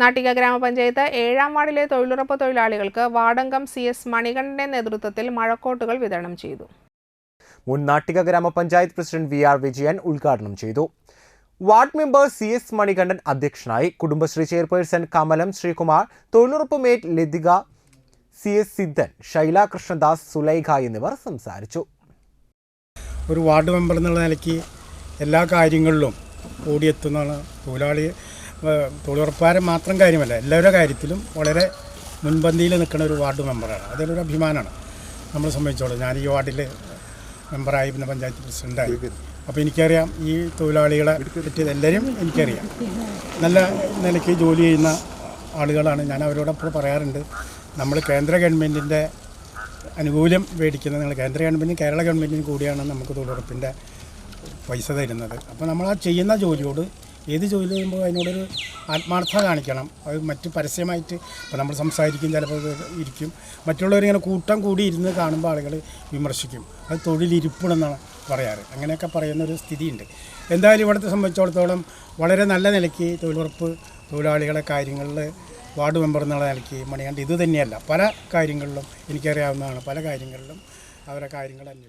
നാട്ടിക ഗ്രാമപഞ്ചായത്ത് ഏഴാം വാർഡിലെ തൊഴിലുറപ്പ് തൊഴിലാളികൾക്ക് വാർഡംഗം സി എസ് മണികണ്ഠന്റെ നേതൃത്വത്തിൽ മഴക്കോട്ടുകൾ വിതരണം ചെയ്തു. മുൻ നാട്ടിക ഗ്രാമപഞ്ചായത്ത് പ്രസിഡന്റ് വി ആർ വിജയൻ ഉദ്ഘാടനം ചെയ്തു. Ward member C S Manikandan അധ്യക്ഷനായി കുടുംബശ്രീ ചെയർപേഴ്സൺ കമലം ശ്രീകുമാർ തൊഴിലുറപ്പ് mate Lathika C S Siddhan Shaila Krishnadas Sulaikha എന്നിവർ സംസാരിച്ചു. ഒരു വാർഡ് മെമ്പർ എന്നുള്ള നിലയ്ക്ക് എല്ലാ കാര്യങ്ങളിലും ഓടിയെത്തുന്നതാണ് തൊഴിലാളി തൊഴിലുറപ്പുകാരൻ മാത്രം കാര്യമല്ല എല്ലാവരുടെ കാര്യത്തിലും വളരെ മുൻപന്തിയിൽ നിൽക്കുന്ന ഒരു വാർഡ് മെമ്പറാണ്. അതിലൊരു അഭിമാനമാണ്. നമ്മളെ സംബന്ധിച്ചോളം ഞാൻ ഈ വാർഡിൽ മെമ്പറായി പിന്നെ പഞ്ചായത്ത് പ്രസിഡന്റായി അപ്പോൾ എനിക്കറിയാം ഈ തൊഴിലാളികളെ പറ്റി എല്ലാവരും എനിക്കറിയാം. നല്ല നിലയ്ക്ക് ജോലി ചെയ്യുന്ന ആളുകളാണ്. ഞാൻ അവരോടൊപ്പം പറയാറുണ്ട്. നമ്മൾ കേന്ദ്ര ഗവൺമെന്റിന്റെ അനുകൂല്യം മേടിക്കുന്നത് നിങ്ങൾ കേന്ദ്ര ഗവൺമെന്റും കേരള ഗവൺമെന്റിനും കൂടിയാണ് നമുക്ക് തൊഴിലുറപ്പിന്റെ പൈസ തരുന്നത്. അപ്പോൾ നമ്മൾ ആ ചെയ്യുന്ന ജോലിയോട് ഏത് ജോലി ചെയ്യുമ്പോൾ അതിനോടൊരു ആത്മാർത്ഥത കാണിക്കണം. അത് മറ്റ് പരസ്യമായിട്ട് ഇപ്പോൾ നമ്മൾ സംസാരിക്കും ചിലപ്പോൾ ഇരിക്കും. മറ്റുള്ളവരിങ്ങനെ കൂട്ടം കൂടി ഇരുന്ന് കാണുമ്പോൾ ആളുകൾ വിമർശിക്കും. അത് തൊഴിലിരിപ്പുണെന്നാണ് പറയാറ്. അങ്ങനെയൊക്കെ പറയുന്നൊരു സ്ഥിതിയുണ്ട്. എന്തായാലും ഇവിടുത്തെ സംബന്ധിച്ചിടത്തോളം വളരെ നല്ല നിലയ്ക്ക് തൊഴിലുറപ്പ് തൊഴിലാളികളെ കാര്യങ്ങളിൽ വാർഡ് മെമ്പർ എന്നുള്ള നിലയ്ക്ക് മണികണ്ഠ ഇത് തന്നെയല്ല. പല കാര്യങ്ങളിലും എനിക്കറിയാവുന്നതാണ്. പല കാര്യങ്ങളിലും അവരെ കാര്യങ്ങൾ അന്വേഷിക്കും